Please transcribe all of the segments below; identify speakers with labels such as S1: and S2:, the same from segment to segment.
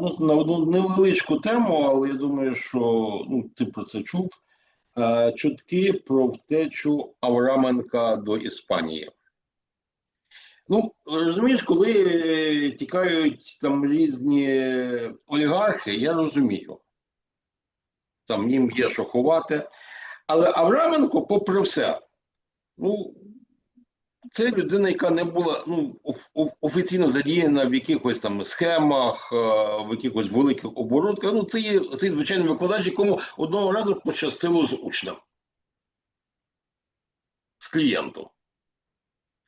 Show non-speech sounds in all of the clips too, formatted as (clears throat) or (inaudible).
S1: на одну невеличку тему, але я думаю, що ну, ти про це чув. Е, Чутки про втечу Авраменка до Іспанії. Ну, розумієш, коли тікають там різні олігархи, я розумію. Там їм є що ховати. Але Авраменко, попри все, ну, це людина, яка не була ну, оф- оф- офіційно задіяна в якихось там схемах, е, в якихось великих оборудках. Ну, це є цей звичайний викладач, якому одного разу пощастило з учнем, з клієнтом.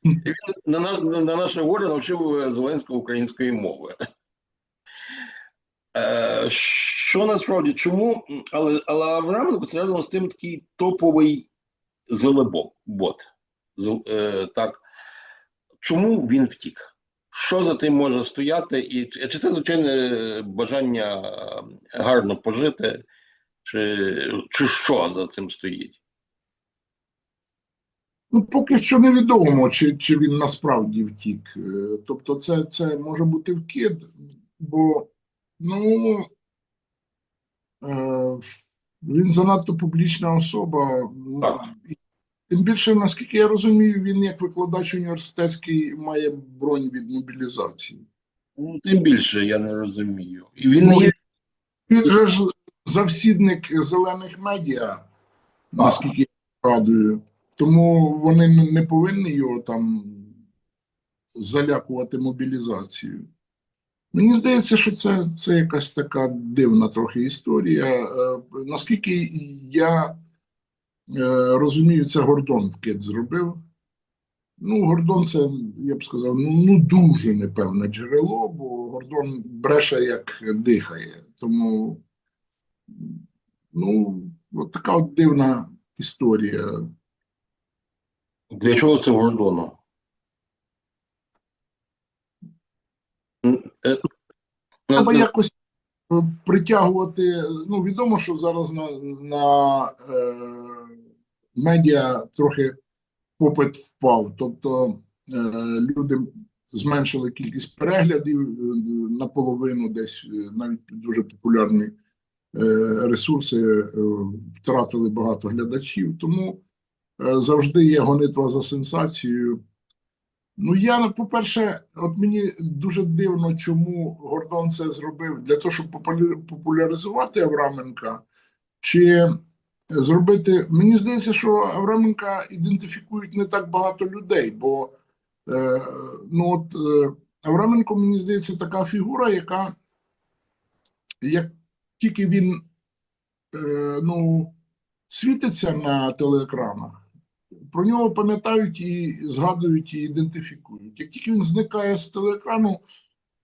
S1: І він на, на, на наше горе навчив е, Зеленського української мови. Е, що насправді чому? Але, але Авраменко це разом з тим такий топовий зелебок, бот. Е, так. Чому він втік? Що за тим може стояти? І чи це звичайне бажання е, гарно пожити, чи, чи що за цим стоїть?
S2: Ну, поки що невідомо, чи, чи він насправді втік. Е, Тобто, це, це може бути вкид, бо ну, е, він занадто публічна особа. Ну,
S1: Так.
S2: Тим більше, наскільки я розумію, він як викладач університетський має бронь від мобілізації.
S1: Ну, тим більше я не розумію. І він не
S2: Ну,
S1: є
S2: Він же ж завсідник зелених медіа, наскільки я радую. Тому вони не повинні його там залякувати мобілізацією. Мені здається, що це, це якась така дивна трохи історія. Е, Наскільки я розумію, це Гордон вкид зробив. Ну, Гордон це, я б сказав, ну, ну дуже непевне джерело, бо Гордон бреше як дихає. Тому, ну, от така от дивна історія.
S1: Для чого це Гордону? Е,
S2: Треба
S1: е,
S2: якось е, притягувати. Ну, відомо, що зараз на, на е, медіа трохи попит впав. Тобто е, люди зменшили кількість переглядів е, наполовину, десь е, навіть дуже популярні е, ресурси е, втратили багато глядачів. Тому е, завжди є гонитва за сенсацією. Ну, я, ну, по-перше, от мені дуже дивно, чому Гордон це зробив для того, щоб популяризувати популяризувати Авраменка, чи зробити. Мені здається, що Авраменка ідентифікують не так багато людей, бо е, ну, от, е, Авраменко, мені здається, така фігура, яка як тільки він е, ну, світиться на телеекранах, про нього пам'ятають і згадують і ідентифікують. Як тільки він зникає з телеекрану,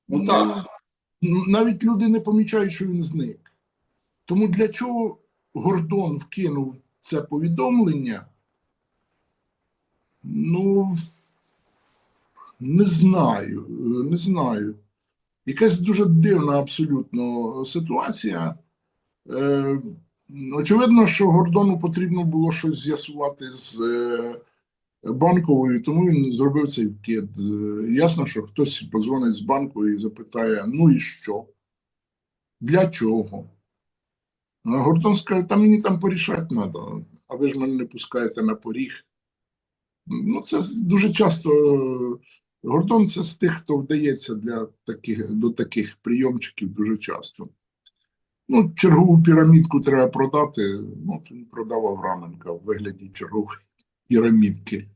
S1: Ну, так.
S2: ну, навіть люди не помічають, що він зник. Тому для чого Гордон вкинув це повідомлення? Ну, не знаю, не знаю. Якась дуже дивна абсолютно ситуація. Е, очевидно, що Гордону потрібно було щось з'ясувати з е, банковою, тому він зробив цей вкид. Е, ясно, що хтось позвонить з банку і запитає: ну і що? Для чого? А Гордон скаже, та мені там порішати треба, а ви ж мене не пускаєте на поріг. Ну, це дуже часто. е, Гордон це з тих, хто вдається для таких, до таких прийомчиків дуже часто. Ну, чергову пірамідку треба продати. Ну, то він продав Авраменка в вигляді чергової пірамідки.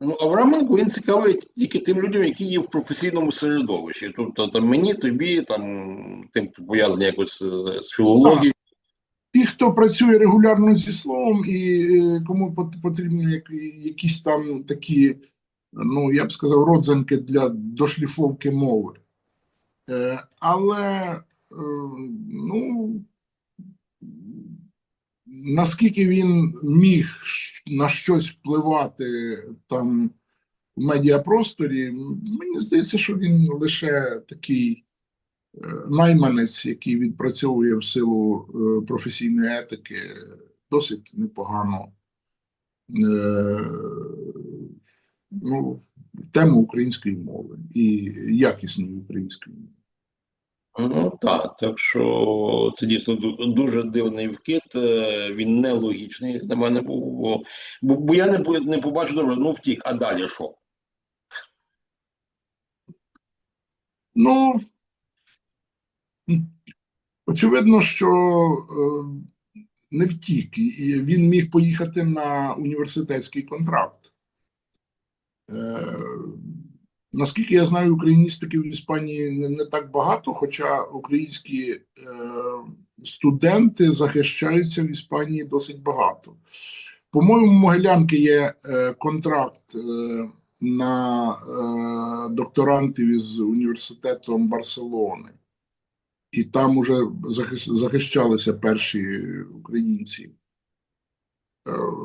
S1: Ну, Авраменко він цікавий тільки тим людям, які є в професійному середовищі. Тобто там мені, тобі, там тим, хто пов'язаний якось е, з філологією.
S2: Ті, хто працює регулярно зі словом, і е, кому пот- потрібні якісь там такі, ну я б сказав, родзинки для дошліфовки мови. Е, Але е, ну, наскільки він міг на щось впливати там в медіапросторі, мені здається, що він лише такий е, найманець, який відпрацьовує в силу професійної етики, досить непогано. Ну, тему української мови і якісної української мови.
S1: Ну так, так що це дійсно дуже дивний вкид. е, Він нелогічний на мене був. Бо, бо, бо я не, не побачив добре, ну втік, а далі що?
S2: Ну, очевидно, що е, не втік, він міг поїхати на університетський контракт. Е, наскільки я знаю, україністиків в Іспанії не, так багато, хоча українські е, студенти захищаються в Іспанії досить багато. По-моєму, Могилянки є е, контракт на е, докторантів із університетом Барселони, і там уже захищалися перші українці.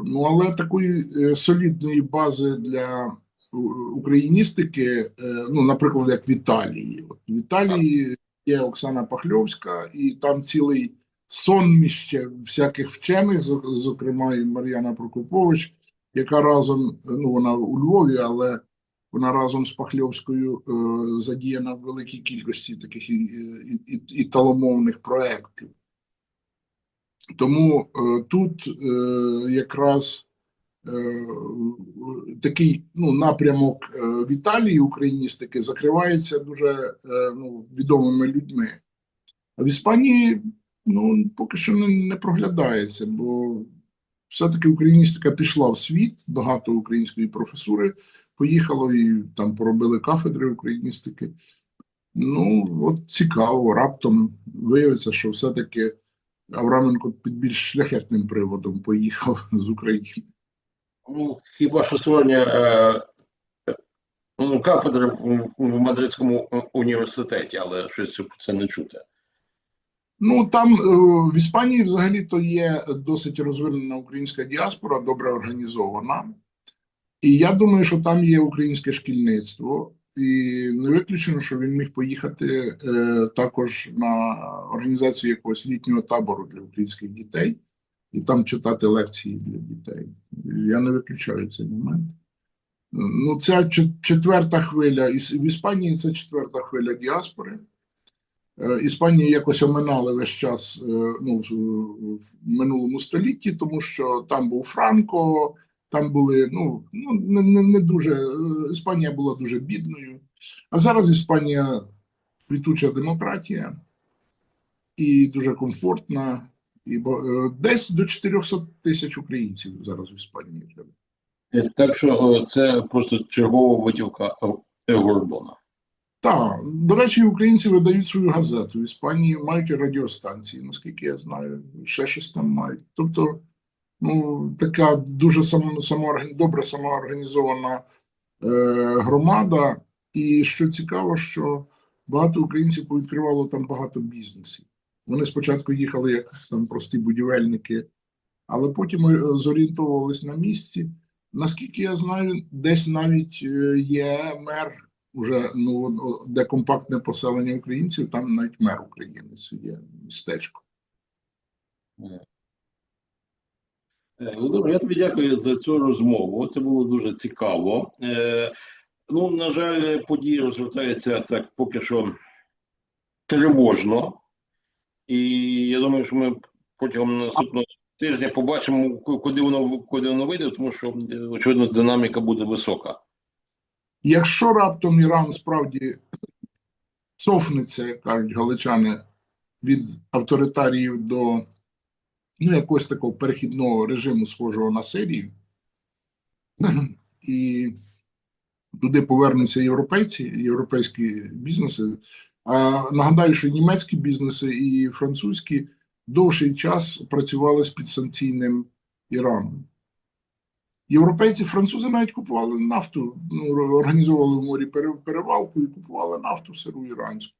S2: Ну, але такої солідної бази для україністики, е, ну, наприклад, як в Італії. От в Італії є Оксана Пахльовська, і там цілий сонміще всяких вчених, зокрема і Мар'яна Прокопович, яка разом, ну вона у Львові, але вона разом з Пахльовською е, задіяна в великій кількості таких і, і, і, і таломовних проєктів. Тому е, тут е, якраз е, такий ну, напрямок е, в Італії україністики закривається дуже е, ну, відомими людьми. А в Іспанії ну, поки що не, не проглядається, бо все-таки україністика пішла в світ, багато української професури поїхало і там поробили кафедри україністики. Ну, от цікаво, раптом виявиться, що все-таки Авраменко під більш шляхетним приводом поїхав (laughs) з України.
S1: Ну, хіба що створення е, ну, кафедри в, в Мадридському університеті, але щось це не чути.
S2: Ну там е, в Іспанії взагалі-то є досить розвинена українська діаспора, добре організована. І я думаю, що там є українське шкільництво, і не виключено, що він міг поїхати е, також на організацію якогось літнього табору для українських дітей і там читати лекції для дітей. Я не виключаю цей момент. Ну, ця четверта хвиля, в Іспанії це четверта хвиля діаспори. Е, Іспанія якось оминали весь час е, ну, в минулому столітті, тому що там був Франко, там були ну, ну не, не, не дуже. е, Іспанія була дуже бідною. А зараз Іспанія квітуча демократія і дуже комфортна. І бо- е, десь до 400 тисяч українців зараз в Іспанії живе.
S1: Е, Так що е, це просто чергова витівка Гордона.
S2: Так, до речі, українці видають свою газету. В Іспанії мають радіостанції, наскільки я знаю, ще щось там мають. Тобто, ну, така дуже само, самоорган... добре самоорганізована е, громада. І що цікаво, що багато українців повідкривало там багато бізнесів. Вони спочатку їхали як там прості будівельники, але потім е, зорієнтовувались на місці. Наскільки я знаю, десь навіть е, є мер уже ну де компактне поселення українців, там навіть мер українець є містечко.
S1: Е, Володимир, я тобі дякую за цю розмову. Це було дуже цікаво. Ну, на жаль, події розвертаються так поки що тривожно. І я думаю, що ми протягом наступного тижня побачимо, куди воно куди воно вийде, тому що очевидно динаміка буде висока.
S2: Якщо раптом Іран справді цофнеться, як кажуть галичани, від авторитаріїв до ну, якогось такого перехідного режиму, схожого на Сирію, (clears throat) і туди повернуться європейці, європейські бізнеси. Нагадаю, що німецькі бізнеси і французькі довший час працювали з підсанкційним Іраном. Європейці, французи навіть купували нафту, ну, організовували в морі перевалку і купували нафту сиру іранську.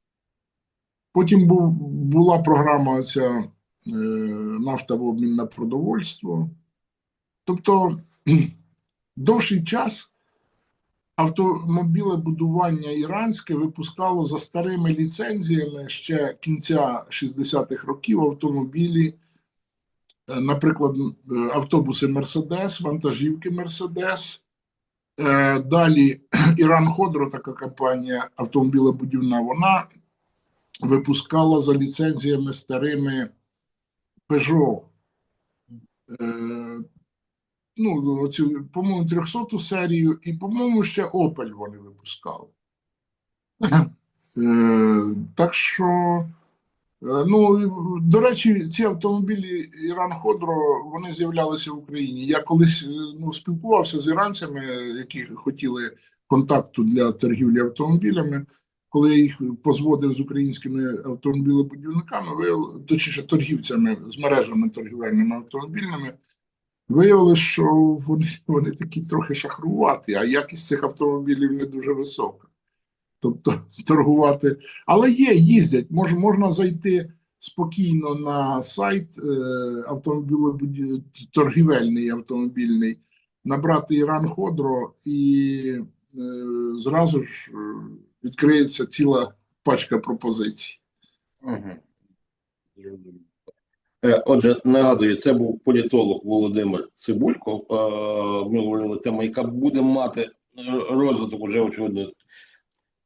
S2: Потім був, була програма ця е, нафта в обмін на продовольство. Тобто (clears throat) довший час автомобілебудування іранське випускало за старими ліцензіями ще кінця 60-х років автомобілі, е, наприклад, е, автобуси Мерседес, вантажівки Мерседес, Е, далі (clears throat) Іран Ходро, така компанія автомобілебудівна, вона випускала за ліцензіями старими Peugeot. Ну, оцю, по-моєму, 300 серію, і, по-моєму, ще Opel вони випускали. Е, так що, е, ну, до речі, ці автомобілі Іран Ходро вони з'являлися в Україні. Я колись е, ну, спілкувався з іранцями, які хотіли контакту для торгівлі автомобілями. Коли я їх позводив з українськими автомобілебудівниками, точніше торгівцями з мережами торгівельними автомобільними, виявилося, що вони, вони такі трохи шахруваті, а якість цих автомобілів не дуже висока. Тобто торгувати. Але є, їздять. Мож, можна зайти спокійно на сайт е, торгівельний автомобільний, набрати Іран Ходро і е, зразу ж е, відкриється ціла пачка пропозицій.
S1: Угу. Отже, нагадую, це був політолог Володимир Цибулько. Е, Ми говорили тему, яка буде мати е, розвиток уже очевидно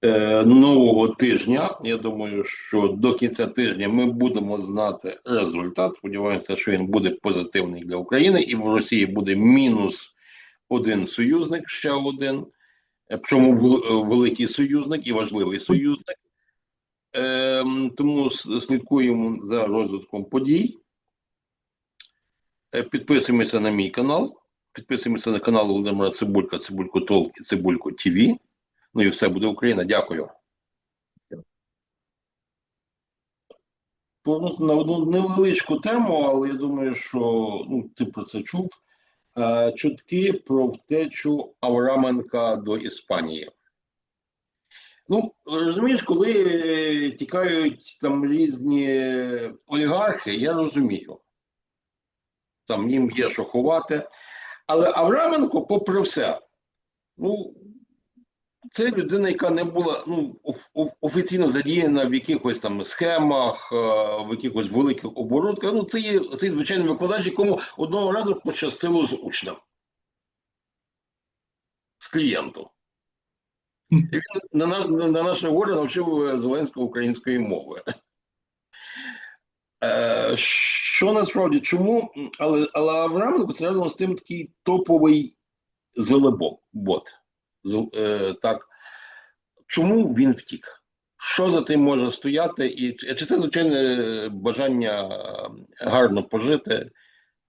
S1: е, нового тижня. Я думаю, що до кінця тижня ми будемо знати результат. Сподіваємося, що він буде позитивний для України, і в Росії буде мінус один союзник, ще один. Е, Причому великий союзник і важливий союзник. Ем, тому слідкуємо за розвитком подій. Е, Підписуємося на мій канал. Підписуємося на канал Володимира Цибулька, Цибулько Толк і Цибулько ТВ. Ну і все буде Україна. Дякую. На одну невеличку тему, але я думаю, що ну, ти про це чув. Е, Чутки про втечу Авраменка до Іспанії. Ну, розумієш, коли тікають там різні олігархи, я розумію. Там їм є що ховати. Але Авраменко, попри все, ну, це людина, яка не була ну, оф- оф- офіційно задіяна в якихось там схемах, е, в якихось великих оборудках. Ну, це є цей звичайний викладач, якому одного разу пощастило з учнем, з клієнтом. І він на, на, на наше горе навчив е, Зеленського української мови. Е, що насправді чому? Але, але Авраменко це разом з тим такий топовий зелебок, бот. З- е, так. Чому він втік? Що за тим може стояти? І чи це звичайне бажання гарно пожити,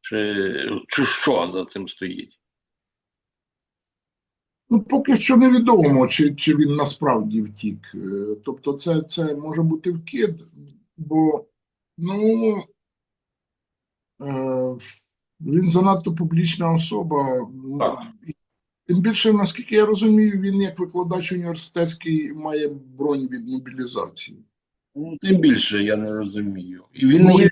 S1: чи, чи що за цим стоїть?
S2: Ну, поки що невідомо, чи, чи він насправді втік. Е, Тобто, це, це може бути вкид, бо ну, е, він занадто публічна особа. Ну,
S1: Так.
S2: Тим більше, наскільки я розумію, він як викладач університетський має бронь від мобілізації.
S1: Ну, тим більше я не розумію. І він
S2: Ну,
S1: є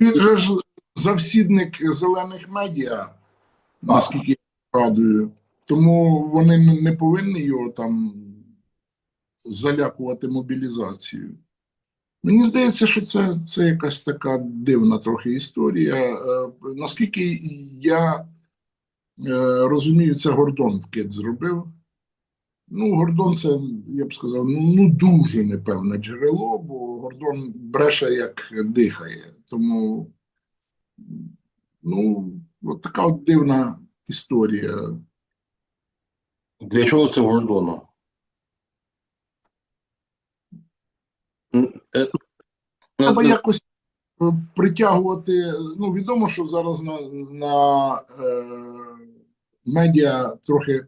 S2: Він же ж завсідник зелених медіа, наскільки я радую. Тому вони не повинні його там залякувати мобілізацією. Мені здається, що це, це якась така дивна трохи історія. Е, Наскільки я е, розумію, це Гордон вкид зробив. Ну, Гордон це, я б сказав, ну, ну дуже непевне джерело, бо Гордон бреше як дихає. Тому, ну, от така от дивна історія.
S1: Для чого це Гордону? Е,
S2: Треба
S1: е,
S2: якось е, притягувати. Ну, відомо, що зараз на, на е, медіа трохи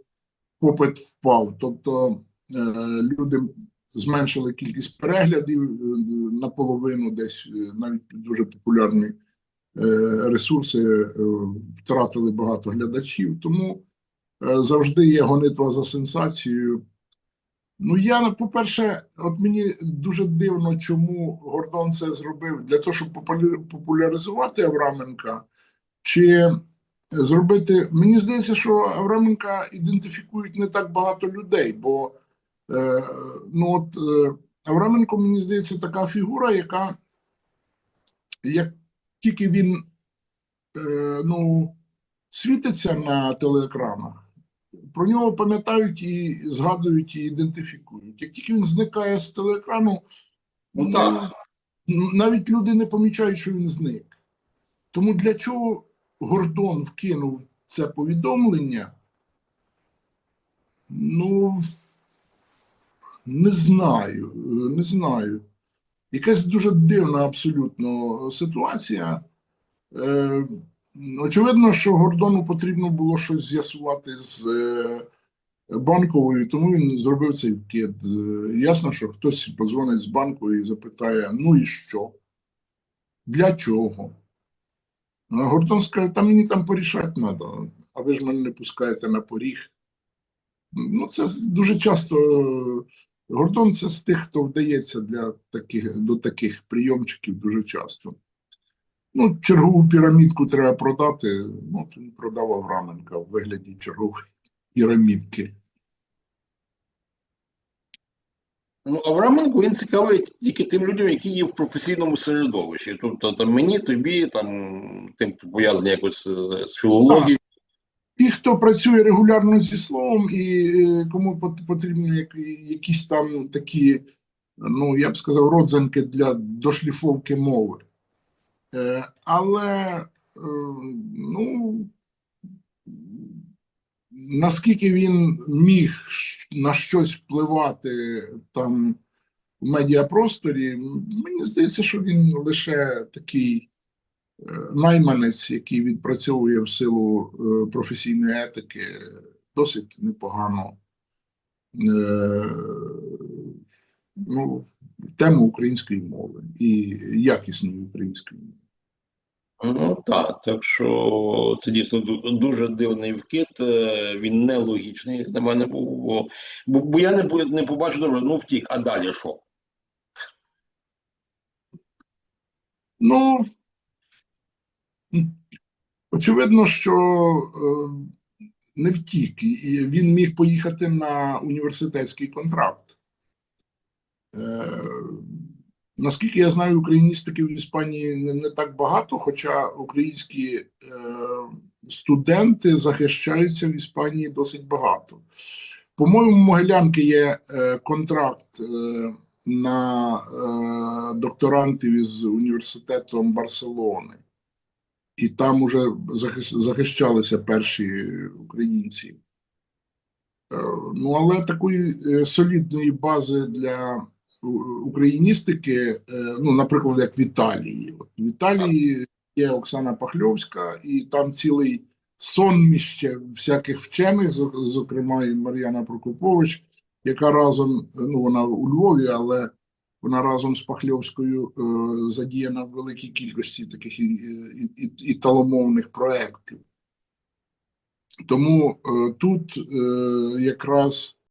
S2: попит впав. Тобто е, люди зменшили кількість переглядів е, наполовину, десь навіть дуже популярні е, ресурси е, втратили багато глядачів. Тому завжди є гонитва за сенсацією. Ну, я, ну, по-перше, от мені дуже дивно, чому Гордон це зробив для того, щоб популяризувати Авраменка, чи зробити. Мені здається, що Авраменка ідентифікують не так багато людей, бо е, ну, от, е, Авраменко, мені здається, така фігура, яка як тільки він е, ну, світиться на телеекранах, про нього пам'ятають і згадують і ідентифікують. Як тільки він зникає з телеекрану,
S1: Ну так.
S2: навіть люди не помічають, що він зник. Тому для чого Гордон вкинув це повідомлення? Ну, не знаю, не знаю. Якась дуже дивна абсолютно ситуація. Е, очевидно, що Гордону потрібно було щось з'ясувати з е, банковою, тому він зробив цей вкид. Е, ясно, що хтось позвонить з банку і запитає: ну і що? Для чого? А Гордон скаже, та мені там порішати треба, а ви ж мене не пускаєте на поріг. Ну, це дуже часто. е, Гордон це з тих, хто вдається для таких, до таких прийомчиків дуже часто. Ну, чергову пірамідку треба продати. Ну, то він продав Авраменка в вигляді чергової пірамідки.
S1: Ну, Авраменко він цікавий тільки тим людям, які є в професійному середовищі. Тобто там мені, тобі, там тим, хто пов'язаний якось е, з філологією.
S2: Ті, хто працює регулярно зі словом, і е, кому пот- потрібні якісь там такі, ну я б сказав, родзинки для дошліфовки мови. Е, Але е, ну, наскільки він міг на щось впливати там в медіапросторі, мені здається, що він лише такий е, найманець, який відпрацьовує в силу професійної етики, досить непогано. Ну, тему української мови і якісної української мови.
S1: Ну так, так що це дійсно дуже дивний вкид. е, Він нелогічний для мене був. Бо, бо, бо я не, не побачив добре, ну втік, а далі що?
S2: Ну, очевидно, що е, не втік. Він міг поїхати на університетський контракт. Е, наскільки я знаю, україністиків в Іспанії не, так багато, хоча українські е, студенти захищаються в Іспанії досить багато. По-моєму, Могилянки є е, контракт на е, докторантів із університетом Барселони. І там уже захищалися перші українці. Ну, але такої солідної бази для україністики, е, ну, наприклад, як в Італії. От в Італії є Оксана Пахльовська, і там цілий сонміще всяких вчених, зокрема і Мар'яна Прокопович, яка разом, е, ну вона у Львові, але вона разом з Пахльовською е, задіяна в великій кількості таких і, і, і, і таломовних проєктів. Тому е, тут е, якраз